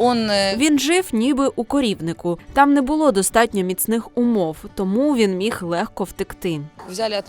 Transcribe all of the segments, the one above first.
Э, Він жив ніби у корівнику. Там не було достатньо міцних умов, тому він міг легко втекти. взяли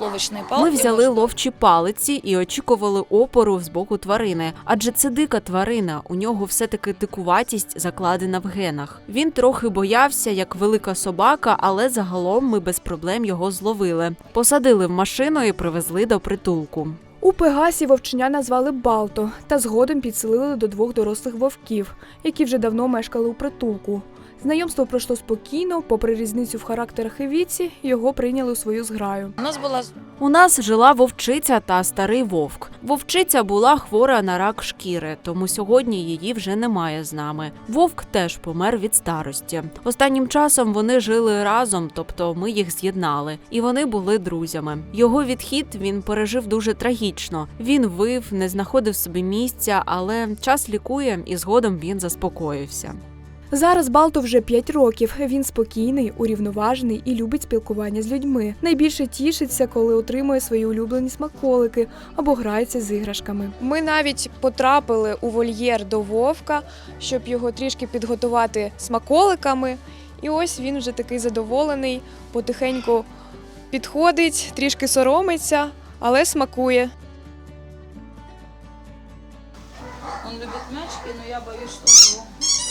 палки. Ми взяли ловчі палиці і очікували опору з боку тварини, адже це дика тварина. У нього все-таки дикуватість закладена в генах. Він трохи боявся, як велика собака, але загалом ми без проблем його зловили. Посадили в машину і привезли до притулку. У Пегасі вовчення назвали Балто та згодом підселили до двох дорослих вовків, які вже давно мешкали у притулку. Знайомство пройшло спокійно, попри різницю в характерах і віці, його прийняли у свою зграю. У нас была У нас жила вовчиця та старий вовк. Вовчиця була хвора на рак шкіри, тому сьогодні її вже немає з нами. Вовк теж помер від старості. Останнім часом вони жили разом, тобто ми їх з'єднали, і вони були друзями. Його відхід він пережив дуже трагічно. Він вив, не знаходив собі місця, але час лікує, і згодом він заспокоївся. Зараз Балто вже 5 років. Він спокійний, урівноважений і любить спілкування з людьми. Найбільше тішиться, коли отримує свої улюблені смаколики або грається з іграшками. Ми навіть потрапили у вольєр до вовка, щоб його трішки підготувати смаколиками. І ось він вже такий задоволений, потихеньку підходить, трішки соромиться, але смакує. Он любит мячики, но я боюсь, что он его